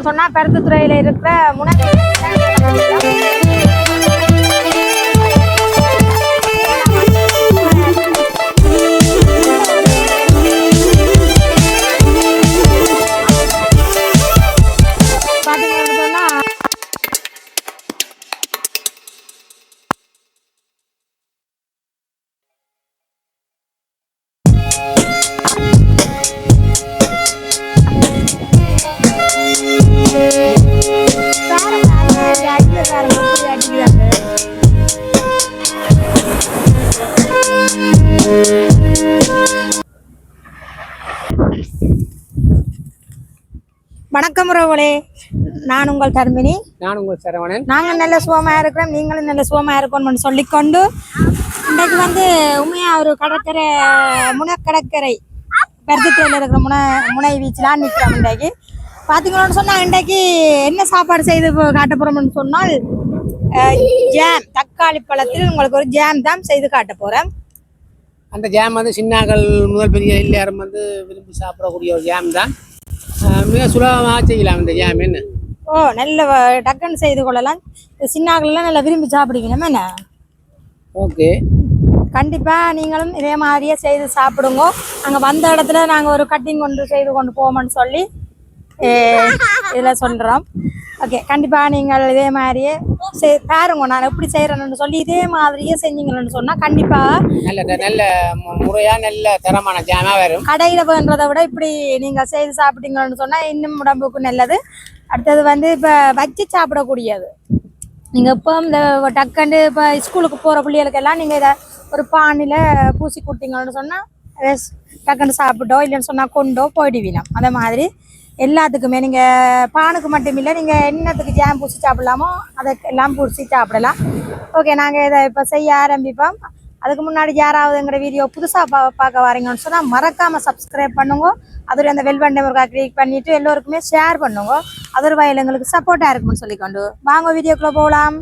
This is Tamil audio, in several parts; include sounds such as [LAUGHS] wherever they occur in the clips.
போறோம்னு சொன்னா பருத்தித்துறையில இருக்கிற முனை வணக்கம் உறவுகளே. நான் உங்கள் தர்மினி. நான் உங்கள் சரவணன். நாங்க நல்ல சுகமா இருக்கிறோம். நீங்களும் நல்ல சுகமா இருக்கணும்னு சொல்லிக்கொண்டு இன்றைக்கு வந்து உண்மையா ஒரு கடற்கரை முனை கடற்கரை பெருத்துறையில் இருக்கிற முனை முனை பீச்சில் நிற்கிறோம் இன்றைக்கு. பார்த்தீங்களோன்னு சொன்னால் இன்றைக்கு என்ன சாப்பாடு செய்து போ- காட்ட போகிறோம்னு சொன்னால் ஜாம் தக்காளி பழத்தில் உங்களுக்கு ஒரு ஜாம் தான் செய்து காட்ட போகிறேன் அந்த ஜாம் வந்து சின்னாக்கள் முதல் பெரிய எல்லாரும் வந்து விரும்பி சாப்பிடக்கூடிய ஒரு ஜாம் தான். மிக சுலபமாக செய்யலாம் இந்த ஜாம் என்ன? ஓ நல்ல டக்குன்னு செய்து கொள்ளலாம். சின்னாக்கள்லாம் நல்லா விரும்பி சாப்பிடுவீங்க என்ன? ஓகே. கண்டிப்பாக நீங்களும் இதே மாதிரியே செய்து சாப்பிடுங்க. அங்கே வந்த இடத்துல நாங்கள் ஒரு கட்டிங் கொண்டு செய்து கொண்டு போவோம்னு சொல்லி இதில் சொல்கிறோம் ஓகே கண்டிப்பாக நீங்கள் இதே மாதிரியே செய் பாருங்க நான் எப்படி செய்கிறேன்னு சொல்லி இதே மாதிரியே செஞ்சீங்கன்னு சொன்னால் கண்டிப்பாக நல்ல நல்ல முறையா நல்ல தரமான ஜாமாக வரும். கடையில் வேண்டதை விட இப்படி நீங்கள் செய்து சாப்பிட்டீங்கன்னு சொன்னால் இன்னும் உடம்புக்கு நல்லது. அடுத்தது வந்து இப்போ வச்சு சாப்பிடக்கூடியது. நீங்கள் இப்போ இந்த டக்குன்னு இப்போ ஸ்கூலுக்கு போகிற பிள்ளைகளுக்கெல்லாம் நீங்கள் இதை ஒரு பானியில் பூசி கொடுத்தீங்கன்னு சொன்னால் டக்குன்னு சாப்பிட்டோ இல்லைன்னு சொன்னால் கொண்டோ போயிடுவீங்க. அந்த மாதிரி எல்லாத்துக்குமே. நீங்கள் பானுக்கு மட்டும் இல்லை நீங்கள் என்னத்துக்கு ஜாம் பூசி சாப்பிடலாமோ அதை எல்லாம் பூசி சாப்பிடலாம். ஓகே நாங்கள் இதை இப்போ செய்ய ஆரம்பிப்போம். அதுக்கு முன்னாடி யாராவது எங்களோட வீடியோ புதுசாக பா பார்க்க வரீங்கன்னு சொன்னால் மறக்காமல் சப்ஸ்கிரைப் பண்ணுங்க. அதில் அந்த வெல் பட்டன் ஒருக்கா கிளிக் பண்ணிவிட்டு எல்லோருக்குமே ஷேர் பண்ணுங்க. அதர் வயல் எங்களுக்கு சப்போர்ட்டாக இருக்கும்னு சொல்லிக்கொண்டு. வாங்க வீடியோக்குள்ளே போகலாம்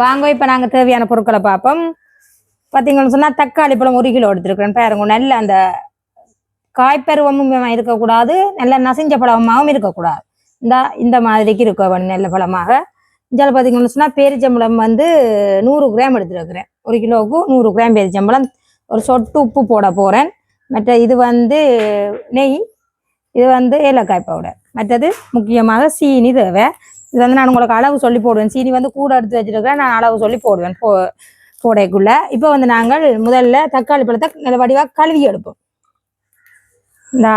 வாங்க இப்போ நாங்கள் தேவையான பொருட்களை பார்ப்போம். பார்த்தீங்கன்னு சொன்னால் தக்காளி பழம் ஒரு கிலோ எடுத்துருக்குறேன். பாருங்க நல்ல அந்த காய்ப்பருவமும் இருக்கக்கூடாது. நல்ல நசிஞ்ச பழமாகவும் இருக்கக்கூடாது. இந்த இந்த மாதிரிக்கு இருக்க வேணும் நல்ல பழமாக. இஞ்சால் பார்த்தீங்கன்னு சொன்னால் பேரிச்சம்பழம் வந்து நூறு கிராம் எடுத்துருக்குறேன். ஒரு கிலோவுக்கு நூறு கிராம் பேரிச்சம்பழம். ஒரு சொட்டு உப்பு போட போகிறேன் மற்ற இது வந்து நெய் இது வந்து ஏலக்காய் பவுடர். மற்றது முக்கியமாக சீனி தேவை. இது வந்து நான் உங்களுக்கு அளவு சொல்லி போடுவேன். சீனி வந்து கூட எடுத்து வச்சிருக்கிறேன். நான் அளவு சொல்லி போடுவேன். போ போடைக்குள்ள. இப்போ வந்து நாங்கள் முதல்ல தக்காளி பழத்தை நல்ல வடிவாக கழுவி எடுப்போம். இந்தா.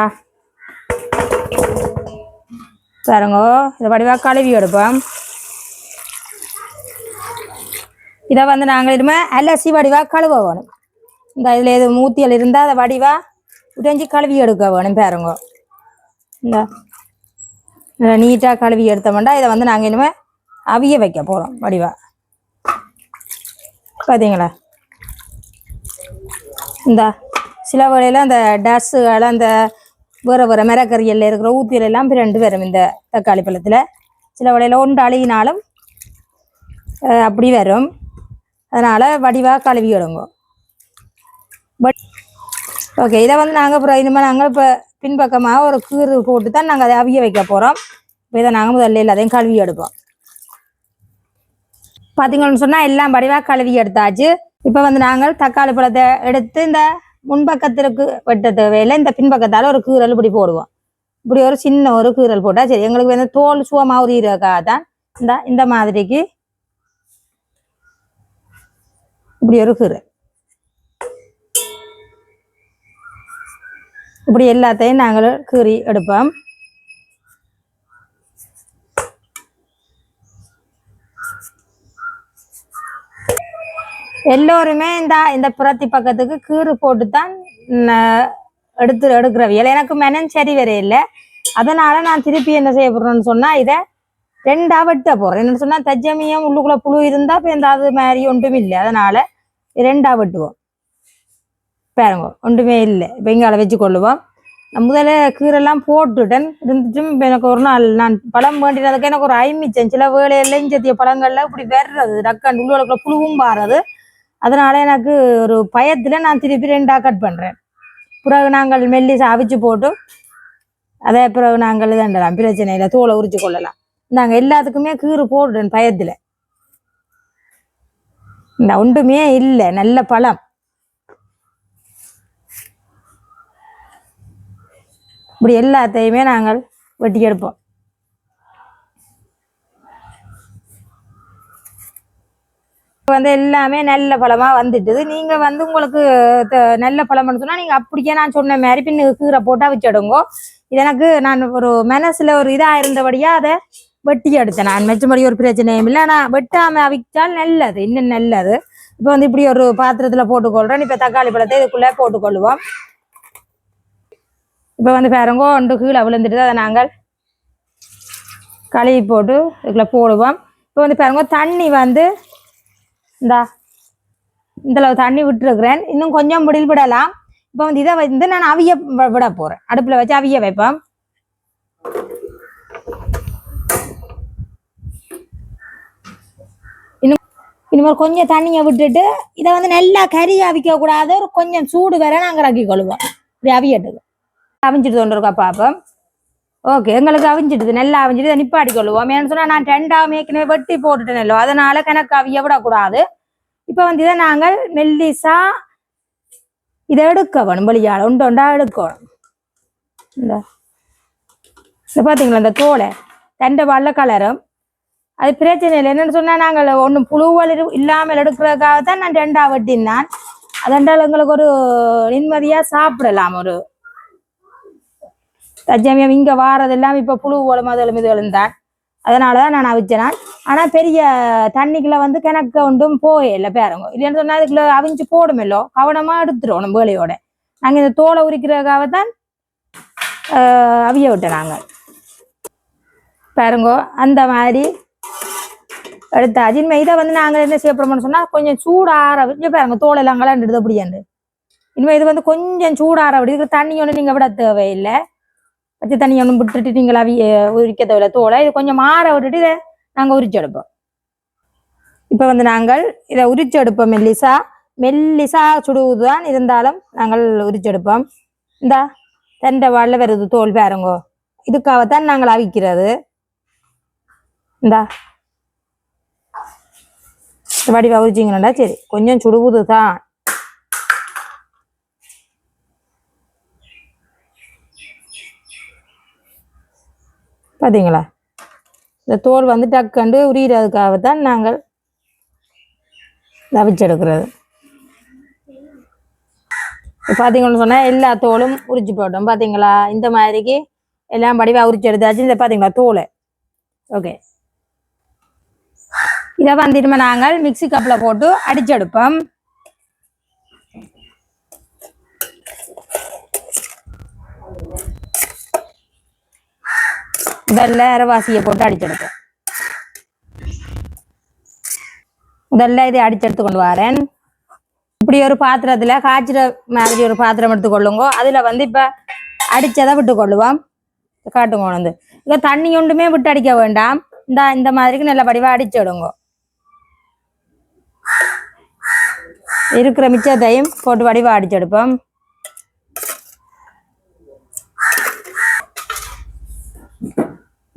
பாருங்க இதை வடிவாக கழுவி எடுப்போம். இதை வந்து நாங்கள் இனிமே அலசி வடிவாக கழுவ வேணும். இந்த இதில் எது மூத்தியல் இருந்தால் அதை வடிவாக உடைஞ்சி கழுவி எடுக்க வேணும். பாருங்க. இந்த. நீட்டாக கழுவி எடுத்தோம்னா இதை வந்து நாங்கள் இனிமேல் அவிய வைக்க போகிறோம் வடிவா. பார்த்தீங்களா இந்த சில வேளையில் அந்த டஸ்ஸுகள் அந்த வேறு வேறு மிரக்கறியில் இருக்கிற ஊத்தியில் எல்லாம் ரெண்டு வரும் இந்த தக்காளி பழத்தில். சில வேளையில் ஒன்று அழுகினாலும் அப்படி வரும். அதனால் வடிவாக கழுவி எடுங்க. பட் ஓகே இதை வந்து நாங்கள் அப்புறம் இனிமேல் நாங்கள் இப்போ பின்பக்கமாக ஒரு கீறு போட்டு தான் நாங்கள் அதை அவிய வைக்க போகிறோம் இப்போ இதை நாங்கள் முதல்ல எல்லாத்தையும் கழுவி எடுப்போம். பார்த்தீங்கன்னு சொன்னால் எல்லாம் படிவாக கழுவி எடுத்தாச்சு. இப்போ வந்து நாங்கள் தக்காளி பழத்தை எடுத்து இந்த முன்பக்கத்திற்கு வெட்ட தேவையில்லை. இந்த பின்பக்கத்தால் ஒரு கீரல் இப்படி போடுவோம். இப்படி ஒரு சின்ன ஒரு கீரல் போட்டால் சரி. எங்களுக்கு வந்து தோல் சுவமாக உரியறதுக்காக தான் இந்த இந்த மாதிரிக்கு இப்படி ஒரு கீரல் இப்படி எல்லாத்தையும் நாங்கள் கீறி எடுப்போம். எல்லோருமே இந்த இந்த புறத்தி பக்கத்துக்கு கீறு போட்டு தான் எடுத்து எடுக்கிறவியல் எனக்கு மெனம் சரி வேறே இல்லை. அதனால நான் திருப்பி என்ன செய்ய போறேன்னு சொன்னா இதை ரெண்டா வெட்ட போறேன். என்ன சொன்னா தஜ்ஜமியம் உள்ளுக்குள்ள புழு இருந்தா இப்போ எந்த அது மாதிரி ஒன்றும் இல்லை. அதனால ரெண்டா வெட்டுவோம். பாருங்க ஒன்றுமே இல்லை. இப்போ வச்சு கொள்ளுவோம். நான் முதல்ல கீரெல்லாம் போட்டுட்டேன். இருந்துட்டும் எனக்கு ஒரு நாள் நான் பழம் வேண்டினதுக்கு எனக்கு ஒரு ஐமிச்சேன் சில வேலையில இஞ்சத்திய பழங்கள்ல இப்படி வர்றது டக்கன் உள்ளுக்குள்ள புழுவும் பாறது அதனால எனக்கு ஒரு பயத்துல நான் திருப்பி ரெண்டாக கட் பண்றேன். பிறகு நாங்கள் மெல்லி அவிச்சு போட்டு அதே பிறகு நாங்கள் இதண்டலாம் பிரச்சனை இல்லை தோலை உரிச்சு கொள்ளலாம். நாங்கள் எல்லாத்துக்குமே கீறு போட்டுட்டேன் பயத்துல. இந்த ஒன்றுமே இல்லை நல்ல பழம். இப்படி எல்லாத்தையுமே நாங்கள் வெட்டி எடுப்போம். வந்து எல்லாமே நல்ல பழமா வந்துட்டுது. நீங்க வந்து உங்களுக்கு த- நல்ல பழம்னு சொன்னா நீங்க அப்படியே நான் சொன்ன மாதிரி பின்னு கீரை போட்டா வச்சிடுங்க. இது எனக்கு நான் ஒரு மனசில் ஒரு இதா இருந்தபடியாக அதை வெட்டி எடுத்தேன் நான். மெச்சபடி ஒரு பிரச்சனையும் இல்லை. நான் வெட்டாம அவிச்சால் நல்லது. இன்னும் நல்லது. இப்போ வந்து இப்படி ஒரு பாத்திரத்துல போட்டுக்கொள்கிறேன் இப்போ தக்காளி பழத்தை இதுக்குள்ள போட்டுக்கொள்ளுவோம் இப்போ வந்து பாருங்க ஒன்று கீழே விழுந்துட்டு அதை நாங்கள் கழுவி போட்டு இதுக்குள்ள போடுவோம். இப்போ வந்து பாருங்க தண்ணி வந்து இந்தா இந்த அளவு தண்ணி விட்டுருக்குறேன். இன்னும் கொஞ்சம் முடில் விடலாம் இப்போ வந்து இதை வந்து நான் அவிய விட போகிறேன் அடுப்பில் வச்சு அவிய வைப்பேன் இன்னும் இனிமேல் கொஞ்சம் தண்ணியை விட்டுட்டு இதை வந்து நல்லா கறி அவிக்க கூடாது ஒரு கொஞ்சம் சூடு வேற நாங்கள் இறக்கி கொள்வோம் இப்படி அவியட்டுக்கு அவிஞ்சிட்டு கொண்டு இருக்கா பாப்போம். ஓகே எங்களுக்கு அவிஞ்சிடுது நல்லா அவிஞ்சிட்டு நிப்பாடி கொள்ளுவோம் ஏன்னு சொன்னா நான் ரெண்டாவது ஏற்கனவே வெட்டி போட்டுட்டேனല്ലോ அதனால கணக்கு அவிய விடக்கூடாது. இப்போ வந்து இதை நாங்கள் மெல்லிசா இதை எடுக்க வேணும் வெளியால் உண்டு உண்டா எடுக்கணும். இந்த இந்த பார்த்தீங்களா இந்த தோலை தண்டை வள்ள கலரும். அது பிரச்சனை இல்லை. என்னன்னு சொன்னா நாங்கள் ஒன்றும் புழுவல் இல்லாமல் எடுக்கிறதுக்காக தான் நான் ரெண்டா வெட்டினான். அதென்றால் எங்களுக்கு ஒரு நிம்மதியா சாப்பிடலாம் ஒரு தஜமியம் இங்க வாரதெல்லாம் இப்போ புழு ஓலம் அதுகளும் இதுகளும் தான் அதனாலதான் நான் அவிச்சேன் ஆனா பெரிய தண்ணிக்குள்ள வந்து கிணக்க ஒன்றும் போயில்லை பேரங்க. இல்லைன்னு சொன்னா அதுக்குள்ள அவிஞ்சு போடுமில்லோ? கவனமா எடுத்துருவோம் வேலையோட. நாங்க இந்த தோலை உரிக்கிறதுக்காக தான் ஆஹ், அவிய விட்டோம் நாங்க. பாருங்கோ அந்த மாதிரி எடுத்தாச்சு இனிமே இதை வந்து நாங்கள் என்ன செய்யப்படுறோம்னு சொன்னால் சொன்னா கொஞ்சம் சூடாற கொஞ்சம் பாருங்க தோலெல்லாம் கலண்டுடுது அப்படியாண்டு இனிமே இது வந்து கொஞ்சம் சூடாற அப்படி இதுக்கு தண்ணி ஒன்று நீங்க விட தேவையில்லை. வச்சு தண்ணி ஒன்றும் விட்டுட்டு நீங்களா உரிக்க தேவையில்ல தோலை இது கொஞ்சம் மாற விட்டுட்டு இதை நாங்கள் உரிச்சு எடுப்போம். இப்போ வந்து நாங்கள் இதை உரிச்சு எடுப்போம் மெல்லிசா. மெல்லிசா சுடுவதுதான் இருந்தாலும் நாங்கள் உரிச்சு எடுப்போம். இந்தா தண்டை வாழ வருது தோல் பாருங்கோ. இதுக்காகத்தான் நாங்கள் அவிக்கிறது. இந்தா. வடிவா உரிச்சிங்கன்னா சரி கொஞ்சம் சுடுவது தான் பார்த்தீங்களா இந்த தோல் வந்து டக்கண்டு உரிகிறதுக்காகத்தான் நாங்கள் தவிச்செடுக்கிறது. பார்த்தீங்கன்னு சொன்னால் எல்லா தோலும் உரிச்சு போட்டோம். பார்த்தீங்களா இந்த மாதிரிக்கு எல்லாம் படிவாக உரிச்சு எடுத்தாச்சு இந்த பார்த்தீங்களா தோலை. ஓகே. இதை வந்துட்டுமே நாங்கள் மிக்ஸி கப்பில் போட்டு அடிச்செடுப்போம். முதல்ல அரைவாசியை போட்டு அடிச்செடுப்போம் முதல்ல இதை அடிச்செடுத்து கொண்டு வரேன் இப்படி ஒரு பாத்திரத்துல காய்ச்சிற மாதிரி ஒரு பாத்திரம் எடுத்துக்கொள்ளுங்க அதுல வந்து இப்ப அடிச்சதை விட்டு கொள்ளுவோம் காட்டுங்க வந்து இங்க தண்ணி ஒன்றுமே விட்டு அடிக்க வேண்டாம் இந்த இந்த மாதிரிக்கு நல்ல படிவா அடிச்சிடுங்க இருக்கிற மிச்சத்தையும் போட்டு வடிவா அடிச்செடுப்போம்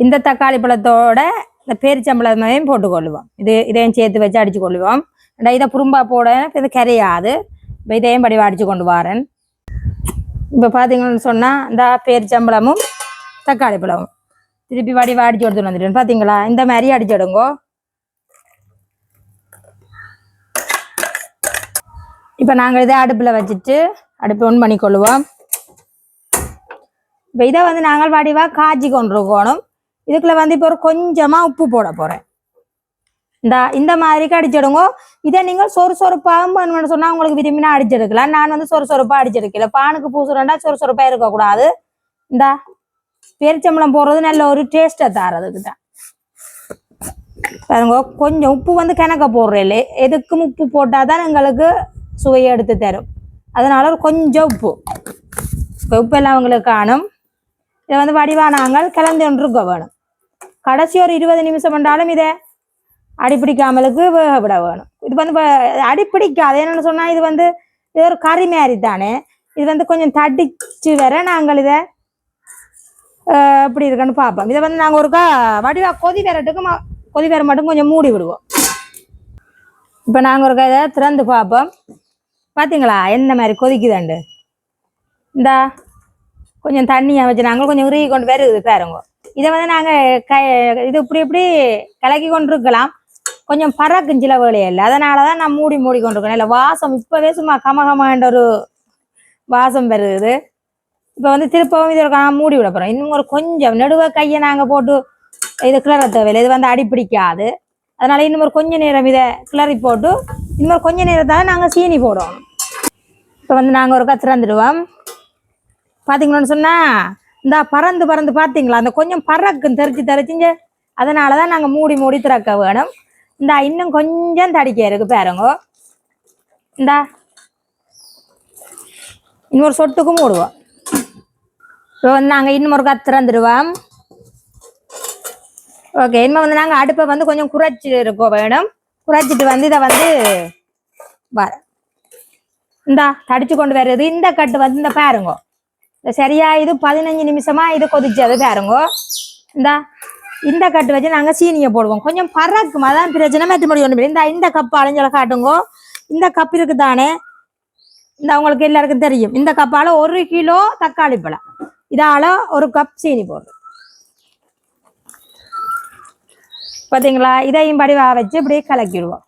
இந்த தக்காளி பழத்தோட இந்த பேரிச்சம்பழமையும் போட்டுக்கொள்ளுவோம் இது இதையும் சேர்த்து வச்சு அடிச்சு கொள்ளுவோம் ரெண்டா இதை புரும்பா போட இது கரையாது. இப்போ இதையும் படிவா அடிச்சு கொண்டு வரேன். இப்போ பார்த்தீங்கன்னு சொன்னால் இந்த பேரிச்சம்பளமும் தக்காளி பழமும். திருப்பி வடிவா அடித்து கொடுத்துட்டு வந்துட்டேன் பார்த்தீங்களா இந்த மாதிரி அடிச்சிடுங்கோ இப்போ நாங்கள் இதை அடுப்பில் வச்சுட்டு அடுப்பு ஒன் பண்ணிக்கொள்ளுவோம் இப்போ இதை வந்து நாங்கள் வடிவாக காய்ச்சி கொண்டிருக்கணும் இதுக்குள்ள வந்து இப்போ ஒரு கொஞ்சமாக உப்பு போட போகிறேன் இந்த இந்த மாதிரி அடிச்சிடுங்க. இதை நீங்கள் சொறு சொறுப்பாகவும் பண்ணணும்னு சொன்னால் உங்களுக்கு விரும்பினா அடிச்செடுக்கலாம் நான் வந்து சொறு சொறுப்பாக அடிச்செடுக்கல பானுக்கு பூசுறேன்டா சொறு சொறுப்பாக இருக்கக்கூடாது. இந்த பேரிச்சம்பளம் போடுறது நல்ல ஒரு டேஸ்ட்டை தாரதுக்கு தான் பாருங்க கொஞ்சம் உப்பு வந்து கணக்க போடுறேன் எதுக்கும் உப்பு போட்டால் தான் எங்களுக்கு சுவையை எடுத்து தரும். அதனால ஒரு கொஞ்சம் உப்பு. இப்போ உப்பு எல்லாம் அவங்களுக்கு காணும். இதை வந்து வடிவானாங்கள் கலந்து ஒன்றுக்க வேணும். கடைசி ஒரு இருபது நிமிஷம் பண்ணாலும் இதை அடிப்பிடிக்காமலுக்கு வேக விட வேணும். இது வந்து அடிப்பிடிக்காது. என்னன்னு சொன்னால் இது வந்து இது ஒரு கறி மாதிரி தானே. இது வந்து கொஞ்சம் தடிச்சு வர நாங்கள் இதை எப்படி இருக்குன்னு பார்ப்போம். இதை வந்து நாங்கள் ஒருக்கா வடிவா கொதி வரட்டுக்கு கொதி வர மட்டும் கொஞ்சம் மூடி விடுவோம். இப்போ நாங்கள் ஒருக்கா இதை திறந்து பார்ப்போம். பார்த்தீங்களா எந்த மாதிரி கொதிக்குதாண்டு? இந்தா. கொஞ்சம் தண்ணி வச்சு நாங்கள் கொஞ்சம் உருகி கொண்டு வருது பாருங்க. இதை வந்து நாங்கள் க இது இப்படி இப்படி கலக்கி கொண்டு இருக்கலாம் கொஞ்சம் பறக்கும் சில வேலையில் அதனால தான் நான் மூடி மூடி கொண்டு இருக்கேன் இல்லை வாசம் இப்போவே சும்மா கமகமான்ற ஒரு வாசம் வருது. இப்போ வந்து திருப்பவும் இது நான் மூடி விட போகிறோம் இன்னும் ஒரு கொஞ்சம் நடுவ கையை நாங்கள் போட்டு இது கிளற தேவையில்லை. இது வந்து அடி பிடிக்காது. அதனால இன்னும் ஒரு கொஞ்ச நேரம் இதை கிளறி போட்டு இன்னும் ஒரு கொஞ்ச நேரத்தால் நாங்கள் சீனி போடுவோம். இப்போ வந்து நாங்கள் ஒரு திறந்துடுவோம் பார்த்தீங்கன்னு சொன்னால் இந்த பறந்து பறந்து பார்த்தீங்களா அந்த கொஞ்சம் பறக்கும் தெரிச்சு தெரிச்சுங்க. அதனால தான் நாங்கள் மூடி மூடி திறக்க வேணும். இந்த இன்னும் கொஞ்சம் தடிக்க இருக்கு பாருங்க. இந்தா இன்னொரு சொட்டுக்கு மூடுவோம். இப்போ வந்து நாங்கள் இன்னும் ஒரு திறந்துடுவோம் ஓகே இனிமே வந்து நாங்கள் அடுப்பை வந்து கொஞ்சம் குறைச்சி இருக்கோம் வேணும். குறைச்சிட்டு வந்து இதை வந்து வர இந்தா தடிச்சு கொண்டு வர்றது. இந்த கட்டு வந்து இந்த பாருங்க. இந்த சரியா? இது பதினஞ்சு நிமிஷமா? இது கொதிச்சது பாருங்க. இந்த இந்த கட்டு வச்சு நாங்கள் சீனியை போடுவோம். கொஞ்சம் பறக்கும். அதான் பிரச்சனை. மற்ற முடியும் ஒன்றும் இந்த இந்த கப்பு அலைஞ்சல காட்டுங்க. இந்த கப் இருக்கு தானே? இந்த உங்களுக்கு எல்லாருக்கும் தெரியும். இந்த கப்பால ஒரு கிலோ தக்காளி பழம். இதால ஒரு கப் சீனி போடுறோம் பாத்தீங்களா? இதையும் படிவா வச்சு இப்படியே கலக்கிடுவோம்.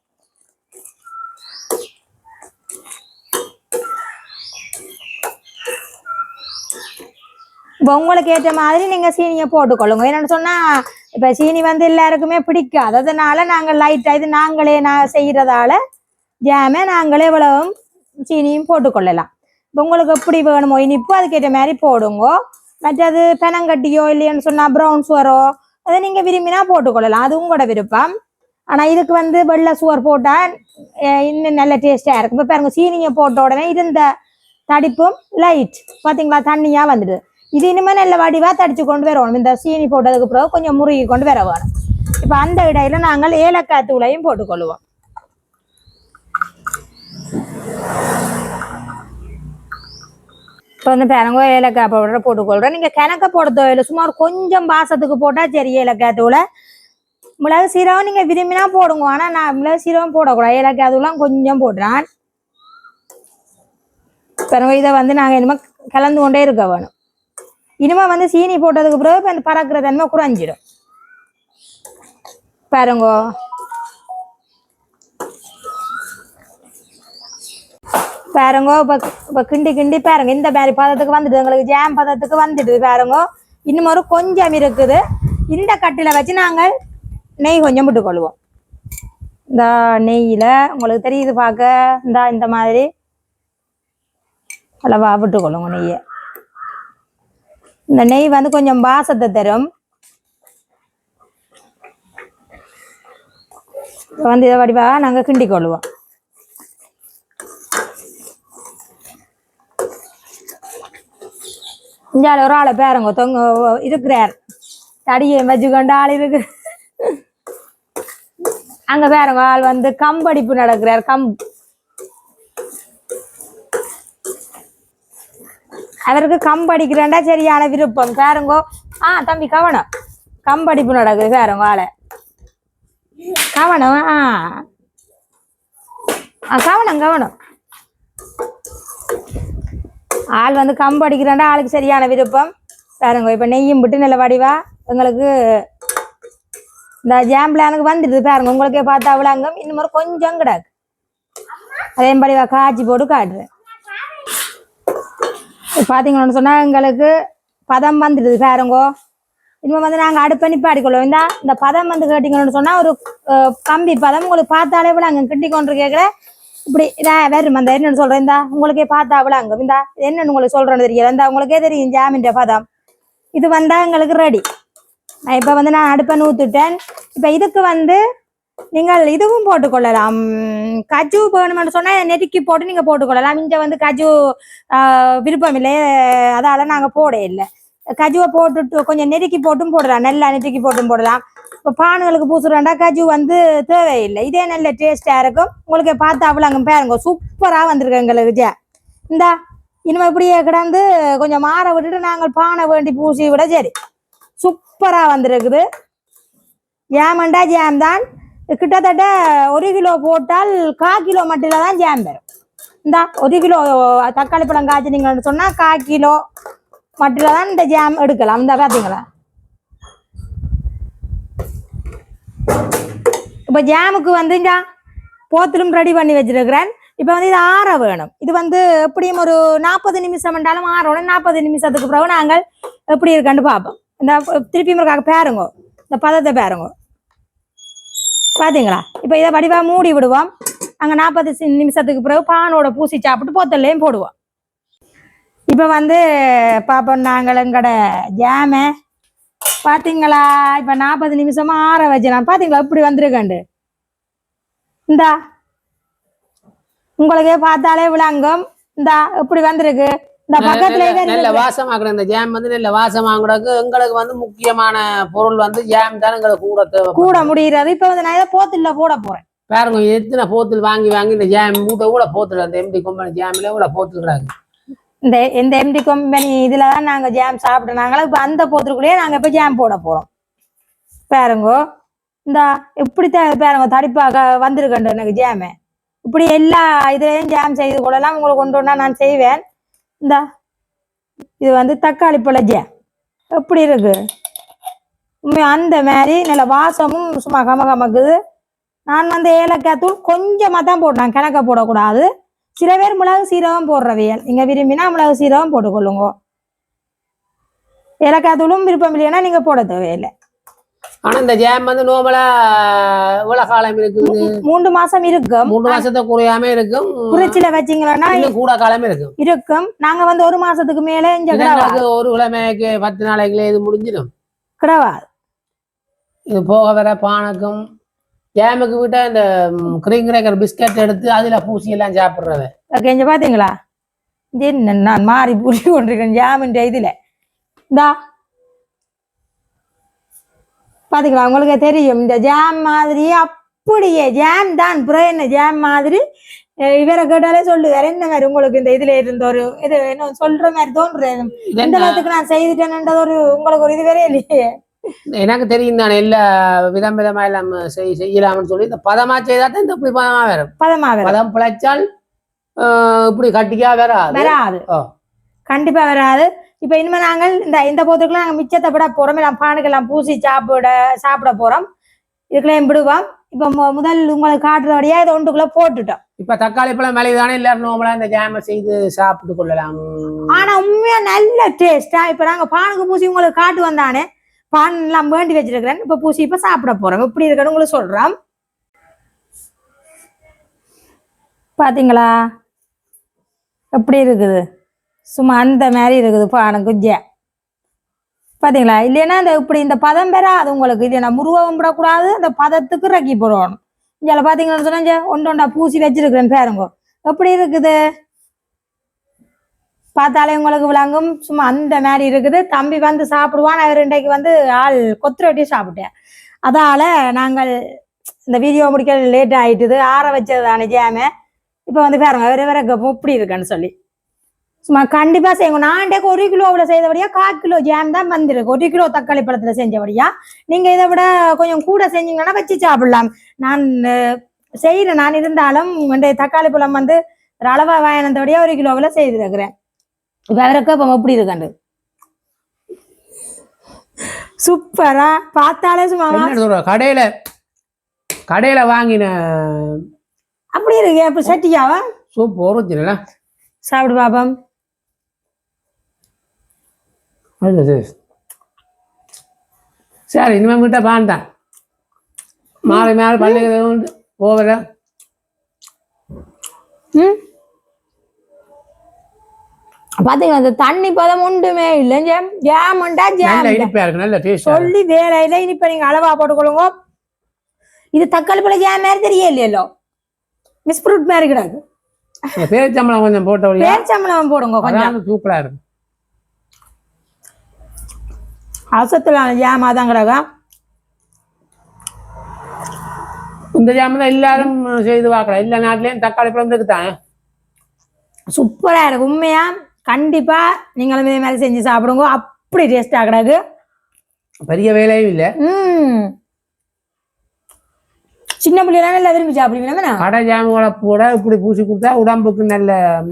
இப்போ உங்களுக்கு ஏற்ற மாதிரி நீங்க சீனியை போட்டுக்கொள்ளுங்க. என்னன்னு சொன்னா இப்ப சீனி வந்து எல்லாருக்குமே பிடிக்காது. அதனால நாங்கள் லைட்டா இது நாங்களே நான் செய்யறதால ஜாம நாங்களே இவ்வளவும் சீனியும் போட்டுக்கொள்ளலாம். இப்போ உங்களுக்கு எப்படி வேணுமோ இனிப்பு அதுக்கேற்ற மாதிரி போடுங்க. மற்றது பெனங்கட்டியோ இல்லைன்னு சொன்னா ப்ரௌன் சுவரோ அதை நீங்க விரும்பினா போட்டுக்கொள்ளலாம். அது உங்களோட விருப்பம். ஆனா இதுக்கு வந்து வெள்ளை சுவர் போட்டா இன்னும் நல்ல டேஸ்டா இருக்கும். இப்போ பாருங்க சீனியை போட்ட உடனே இருந்த தடிப்பும் லைட் பாத்தீங்களா? தண்ணியா வந்துடுது. இது இனிமே நல்ல வடிவா தடிச்சு கொண்டு வரணும் இந்த சீனி போட்டதுக்கு பிறகு கொஞ்சம் முறுகி கொண்டு வர வேணும் இப்போ அந்த இடையில நாங்கள் ஏலக்காய் தூளையும் போட்டுக்கொள்வோம் இப்போ வந்து பாருங்க ஏலக்காய் பவுடரை போட்டுக்கொள்கிறோம் நீங்கள் கிணக்க போட தேவையில்லை சுமார் கொஞ்சம் பாசத்துக்கு போட்டால் சரி ஏலக்காய் தூளை மிளகு சீரகம் நீங்கள் விரும்பினா போடுங்க ஆனால் நான் மிளகு சீரகம் போடக்கூடாது ஏலக்காய் தூளாம் கொஞ்சம் போடுறேன் பிறகு இதை வந்து நாங்கள் இனிமேல் கலந்து கொண்டே இருக்க வேணும் இனிமே வந்து சீனி போட்டதுக்கு பிறகு இப்போ இந்த பறக்கிற தன்மை குறைஞ்சிடும் பாருங்க. பாருங்க இப்போ இப்போ கிண்டி கிண்டி பாருங்க. இந்த மாதிரி பதத்துக்கு வந்துடுது. எங்களுக்கு ஜாம் பதத்துக்கு வந்துடுது பாருங்க. இன்னும் ஒரு கொஞ்சம் இருக்குது. இந்த கட்டில வச்சு நாங்கள் நெய் கொஞ்சம் விட்டுக்கொள்வோம் இந்த நெய்யில் உங்களுக்கு தெரியுது பார்க்க இந்த இந்த மாதிரி அளவா விட்டுக்கொள்ளுங்க நெய்யை. இந்த நெய் வந்து கொஞ்சம் வாசத்தை தரும். வந்து இதை வடிவாக நாங்கள் கிண்டி கொள்வோம். இஞ்சால ஒரு ஆளை பேருங்க தொங்க இருக்கிறார். தடியை வச்சுக்கொண்டு ஆள் இருக்கு அங்க பேருங்க ஆள் வந்து கம்படிப்பு நடக்கிறார். கம் அவருக்கு கம்படிக்கிறேன்டா சரியான விருப்பம். பாருங்கோ. ஆ தம்பி கவனம். கம்படிப்பு நடக்குது பாருங்க ஆளை கவனம் ஆ. ஆ கவனம் கவனம். ஆள் வந்து கம்பு அடிக்கிறேன்டா ஆளுக்கு சரியான விருப்பம். பாருங்க இப்போ நெய்யும் விட்டு நல்ல வடிவா எங்களுக்கு இந்த ஜாம் பிளானுக்கு வந்துடுது பாருங்க. உங்களுக்கே பார்த்தா விளாங்கும் இன்னும் ஒரு கொஞ்சம் கிடக்கு. அதே படிவா காய்ச்சி போட்டு காட்டுறேன். பார்த்தீங்கன்னு சொன்னா எங்களுக்கு பதம் வந்துடுது பாருங்கோ. இனிமேல் வந்து நாங்கள் அடுப்பை நிப்பாடிக்கொள்வோம் இந்த இந்த பதம் வந்து கேட்டிங்கன்னு சொன்னா ஒரு கம்பி பதம். உங்களுக்கு பார்த்தாலே விளாங்க கிட்டி கொண்டு கேட்குற இப்படி இதான் வேறு அந்த என்னன்னு சொல்றேன். இந்தா உங்களுக்கே பார்த்தா விளாங்க இந்த என்னன்னு உங்களுக்கு சொல்றேன்னு தெரியல. இந்தா உங்களுக்கே தெரியும் ஜாமின்ற பதம். இது வந்தா எங்களுக்கு ரெடி நான் இப்போ வந்து நான் அடுப்பை நூத்துட்டேன். இப்போ இதுக்கு வந்து நீங்கள் இதுவும் போட்டுக்கொள்ளலாம். கஜு வேணும்னு சொன்னா நெருக்கி போட்டு நீங்க போட்டுக்கொள்ளலாம். இங்க வந்து கஜு ஆஹ், விருப்பம் இல்லை. அதால நாங்க போட இல்லை. கஜுவை போட்டுட்டு கொஞ்சம் நெருக்கி போட்டும் போடலாம். நல்லா நெருக்கி போட்டும் போடலாம். இப்போ பானுகளுக்கு பூசுறாண்டா கஜு வந்து தேவையில்லை. இதே நல்ல டேஸ்டா இருக்கும். உங்களுக்கு பார்த்தா அவ்வளோ பாருங்க. சூப்பரா வந்திருக்கு எங்களுக்கு ஜே. இந்தா இனிமே இப்படியே கிடந்து கொஞ்சம் மாற விட்டுட்டு நாங்கள் பானை வேண்டி பூசி விட சரி. சூப்பரா வந்திருக்குது. ஜாமண்டா ஜாம் தான் கிட்டத்தட்ட ஒரு கிலோ போட்டால் கா கிலோ மட்டில தான் ஜாம் வரும். இந்தா ஒரு கிலோ தக்காளி பழம் காய்ச்சினீங்கன்னு சொன்னால் கா கிலோ மட்டில தான் இந்த ஜாம் எடுக்கலாம். இந்த பார்த்தீங்களா இப்போ ஜாமுக்கு வந்துங்க போத்திலும் ரெடி பண்ணி வச்சிருக்கிறேன். இப்போ வந்து இது ஆற வேணும். இது வந்து எப்படியும் ஒரு நாற்பது நிமிஷம் என்றாலும் ஆறணும். நாற்பது நிமிஷத்துக்கு பிறகு நாங்கள் எப்படி இருக்கான்னு பார்ப்போம். இந்த திருப்பி இருக்காக பாருங்க. இந்த பதத்தை பாருங்க. பாத்தீங்களா? இப்போ இதை வடிவா மூடி விடுவோம். அங்கே நாற்பது நிமிஷத்துக்கு பிறகு பானோட பூசி சாப்பிட்டு போத்தல்லையும் போடுவோம். இப்போ வந்து பார்ப்போம் நாங்கள் எங்கட ஜாமை. பாத்தீங்களா? இப்போ நாற்பது நிமிஷமா ஆற வச்சிடலாம். பாத்தீங்களா? இப்படி வந்திருக்கண்டு. இந்தா. உங்களுக்கே பார்த்தாலே விளங்கும். இந்தா இப்படி வந்திருக்கு. நல்ல-. வாசமாக்குற இந்த ஜாம் வந்து நல்ல வாசமாக்குறதுக்கு எங்களுக்கு வந்து முக்கியமான பொருள் வந்து ஜாம் தான் எங்களுக்கு கூட தேவை கூட முடிகிறது. இப்போ வந்து நான் இதை போத்துல போட போறேன். பாருங்க எத்தனை போத்தில் வாங்கி வாங்கி இந்த ஜாம் மூட்டை கூட போத்துல அந்த எம்டி கம்பெனி ஜாமில கூட போத்துக்கிறாங்க. இந்த இந்த எம்டி கம்பெனி இதுல தான் நாங்க ஜாம் சாப்பிடுனாங்களா இப்போ அந்த போத்துக்குள்ளேயே நாங்க இப்போ ஜாம் போட போறோம். பாருங்கோ இந்த இப்படி தான் பாருங்க தடிப்பாக வந்திருக்கண்டு எனக்கு ஜாமு இப்படி எல்லா இதுலயும் ஜாம் செய்து கொள்ளலாம். உங்களுக்கு கொண்டு வந்தா நான் செய்வேன். இந்தா. இது வந்து தக்காளி பழ எப்படி இருக்கு? அந்த மாதிரி நல்ல வாசமும் சும்மா கம கமக்குது. நான் வந்து ஏலக்காய் தூள் கொஞ்சமாக தான் போட்டேன் கணக்க போடக்கூடாது. சில பேர் மிளகு சீரகம் போடுறவையல் நீங்கள் விரும்பினா மிளகு சீரகம் போட்டுக்கொள்ளுங்க. ஏலக்காய் தூளும் விருப்பம் இல்லைன்னா நீங்கள் போட தேவையில்லை. ஆனா இந்த ஜாம் வந்து நோமலா இவ்வளவு காலம் இருக்குது. மூன்று மாசம் இருக்கும். மூணு மாசத்தை குறையாம இருக்கும். குறிச்சில இன்னும் கூட காலமே இருக்கும். இருக்கும். நாங்க வந்து ஒரு மாசத்துக்கு மேல ஒரு கிழமைக்கு பத்து நாளைக்குள்ள இது முடிஞ்சிடும். கிடவா இது போக வர பானக்கும் ஜாமுக்கு விட்ட இந்த கிரீம் கிரேக்கர் பிஸ்கட் எடுத்து அதுல பூசி எல்லாம் சாப்பிடுறது. கெஞ்ச பாத்தீங்களா? நான் மாறி புரி கொண்டிருக்கேன் ஜாமின் இதுல. இந்தா பாத்தீங்களா? உங்களுக்கு தெரியும். இந்த ஜாம் மாதிரி அப்படியே ஜாம் தான் அப்புறம் என்ன ஜாம் மாதிரி? இவரை கேட்டாலே சொல்லுவார் என்ன மாதிரி உங்களுக்கு இந்த இதுல இருந்த ஒரு இது? என்ன சொல்ற மாதிரி தோன்றுறது இந்த என்ன? அளவுக்கு நான் செய்துட்டேன்ன்றது ஒரு உங்களுக்கு ஒரு இது வேற இல்லையே. எனக்கு தெரியும் தானே. எல்லா விதம் விதமா எல்லாம் செய் செய்யலாம்னு சொல்லி. இந்த பதமா செய்தா தான் இந்த இப்படி பதமா வரும். பதமா பதம் பிழைச்சால் இப்படி கட்டிக்கா வராது. வராது. ஓ. கண்டிப்பா வராது. இப்ப இனிமே நாங்கள் இந்த இந்த போத்துக்குள்ள நாங்க மிச்சத்தை விட போறோம். எல்லாம் பானுக்கெல்லாம் பூசி சாப்பிட சாப்பிட போறோம். இதுக்குள்ள விடுவோம். இப்ப முதல் உங்களுக்கு காட்டுறபடியா இதை ஒன்றுக்குள்ள போட்டுட்டோம். இப்ப தக்காளி பழம் மேலே தானே எல்லாரும் நோமலா இந்த ஜாம செய்து சாப்பிட்டு கொள்ளலாம். ஆனா உண்மையா நல்ல டேஸ்டா இப்ப நாங்க பானுக்கு பூசி உங்களுக்கு காட்டு வந்தானே பான் எல்லாம் வேண்டி வச்சிருக்கிறேன். இப்ப பூசி இப்ப சாப்பிட போறோம். இப்படி இருக்குன்னு உங்களுக்கு சொல்றோம். பாத்தீங்களா? எப்படி இருக்குது? சும்மா அந்த மாதிரி இருக்குது பானை குஜ்ஜை பாத்தீங்களா இல்லைன்னா இந்த இப்படி இந்த பதம் பெறாது உங்களுக்கு இல்லைன்னா முருவம் விடக்கூடாது அந்த பதத்துக்கு ரக்கி போடணும் இங்கே பார்த்தீங்கன்னு சொன்னா இங்க ஒன்று ஒன்றா பூசி வச்சிருக்கிறேன் பேருங்க எப்படி இருக்குது பார்த்தாலே உங்களுக்கு விளங்கும் சும்மா அந்த மாதிரி இருக்குது தம்பி வந்து சாப்பிடுவான் அவர் இன்றைக்கு வந்து ஆள் கொத்து ரொட்டி சாப்பிட்டேன் அதால நாங்கள் இந்த வீடியோ முடிக்க லேட் ஆயிட்டுது ஆற வச்சது தானே இப்போ வந்து பாருங்க வேற வேற இப்படி இருக்குன்னு சொல்லி சும்மா கண்டிப்பா செய்யுங்க. நான் இன்றைக்கு ஒரு கிலோவில் செய்தபடியா கால் கிலோ ஜாம் தான் வந்திருக்கு. ஒரு கிலோ தக்காளி பழத்துல செஞ்சபடியா நீங்க இதை விட கொஞ்சம் கூட செஞ்சீங்கன்னா வச்சு சாப்பிடலாம். நான் செய்யறேன் நான் இருந்தாலும் இந்த தக்காளி பழம் வந்து அளவா வாங்கினதோடய ஒரு கிலோவில் செய்திருக்கிறேன். இப்போ அவருக்கு இப்போ எப்படி இருக்கண்டு சூப்பரா. பார்த்தாலே சும்மா கடையில கடையில வாங்கின அப்படி இருக்கு. அப்படி சட்டியாவா? சூப் ஒரிஜினலா சாப்பிடு பாப்பம். அது சரி இனிமே கிட்ட வேண்டாம் மாலை மேலே பள்ளி போவல ம் பாத்தீங்களா அந்த தண்ணி பதம் ஒன்றுமே இல்லை ஜாம் ஜாமுண்டா நல்ல ஜாம் இனிப்பா இருக்கு நல்ல டேஸ்ட் சொல்லி வேலையில இனிப்ப நீங்க அளவா போட்டுக்கொள்ளுங்க இது தக்காளி பழ ஜாம் மாதிரி தெரிய இல்லையല്ലോ மிஸ் ஃப்ரூட் மாதிரி இந்த பேரிச்சம்பளம் கொஞ்சம் போட்ட வழியா பேரிச்சம்பளம் போடுங்க கொஞ்சம் சூப்பரா இருக்கும் அசத்துல ஜாம் அதான் கிடக்கா இந்த ஜாம் தான் எல்லாரும் செய்து பார்க்கலாம் எல்லா நாட்டிலையும் தக்காளி பழம் இருக்குதான் சூப்பரா இருக்கு. உண்மையா? கண்டிப்பா நீங்களும் இதே மாதிரி செஞ்சு சாப்பிடுங்க. அப்படி டேஸ்டா கிடக்கு. பெரிய வேலையும் இல்லை. ம். சின்ன பிள்ளைலாம் நல்லா விரும்பி சாப்பிடுவீங்க கடை ஜாமுகளை கூட இப்படி பூசி கொடுத்தா உடம்புக்கு நல்ல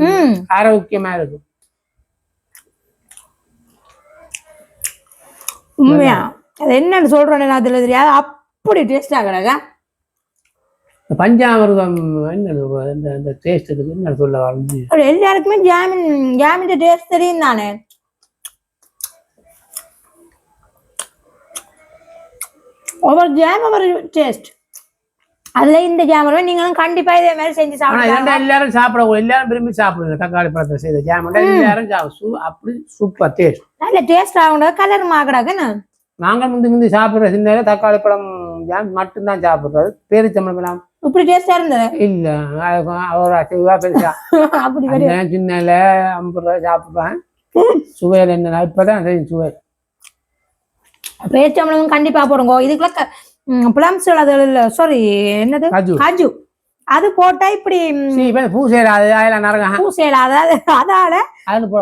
ம். ஆரோக்கியமா இருக்கும். உண்மையா? அது என்னன்னு சொல்றேன்னு அதுல தெரியாது. அப்படி டேஸ்டா கிடக்கா. பஞ்சாமிர்தம் என்ன இந்த இந்த டேஸ்ட்டுக்கு என்ன சொல்ல வந்து எல்லாருக்குமே ஜாமின் ஜாமின் டேஸ்ட் தெரியும் தானே? ஒவ்வொரு ஜாம் ஒவ்வொரு டேஸ்ட் அதுல இந்த ஜாம் வருவேன் நீங்களும் கண்டிப்பா இதே மாதிரி செஞ்சு சாப்பிடலாம். எல்லாரும் சாப்பிட எல்லாரும் விரும்பி சாப்பிடுங்க. தக்காளி பழத்தை செய்த ஜாம் எல்லாரும் அப்படி சூப்பர் டேஸ்ட் நல்ல டேஸ்ட் ஆகும் கலர் மாக்கடாக்குன்னு நாங்கள் முந்தி முந்தி சாப்பிடுற சின்ன தக்காளி பழம் ஜாம் மட்டும்தான் சாப்பிடுறது. பேரிச்சம்பளம் எல்லாம் இப்படி டேஸ்டா இருந்தது? இல்ல. அது ஒரு அசைவா பெருசா. [LAUGHS] அப்படி சின்னல ஐம்பது ரூபாய் சாப்பிடுறேன். சுவையில் என்ன இப்பதான் சுவை. பேச்சம்பளம் கண்டிப்பா போடுங்க. இதுக்குள்ள பிளம்ஸ் அது சாரி என்னது? காஜு. அது போட்டா இப்படி பூ நரகம். பூசையில அதாவது அதால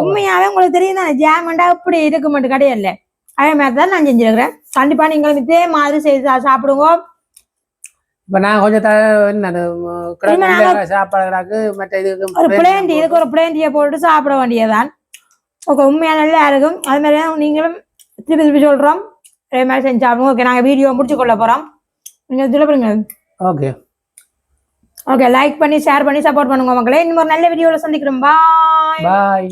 உண்மையாவே உங்களுக்கு தெரியும் தானே ஜாமண்டா இப்படி இருக்க மட்டும் கிடையாது அதே மாதிரி தான் நான் செஞ்சிருக்கிறேன். கண்டிப்பா நீங்களும் இதே மாதிரி செய்து சாப்பிடுங்க. இப்ப நான் கொஞ்சம் த என்ன கிடக்கு சாப்பாடு கிடக்கு மற்ற ஒரு இதுக்கு பிளேண்டி இதுக்கு ஒரு பிளேண்டியை போட்டு சாப்பிட வேண்டியதுதான். ஓகே நல்லா இருக்கும். அது மாதிரி நீங்களும் திருப்பி திருப்பி சொல்றோம். அதே மாதிரி செஞ்சு சாப்பிடுங்க ஓகே நாங்க வீடியோ முடிச்சு கொள்ள போறோம். நீங்க இதுல பாருங்க. ஓகே ஓகே லைக் பண்ணி ஷேர் பண்ணி சப்போர்ட் பண்ணுங்க மக்களே. இன்னும் ஒரு நல்ல வீடியோல சந்திக்கிறோம். பாய் பாய்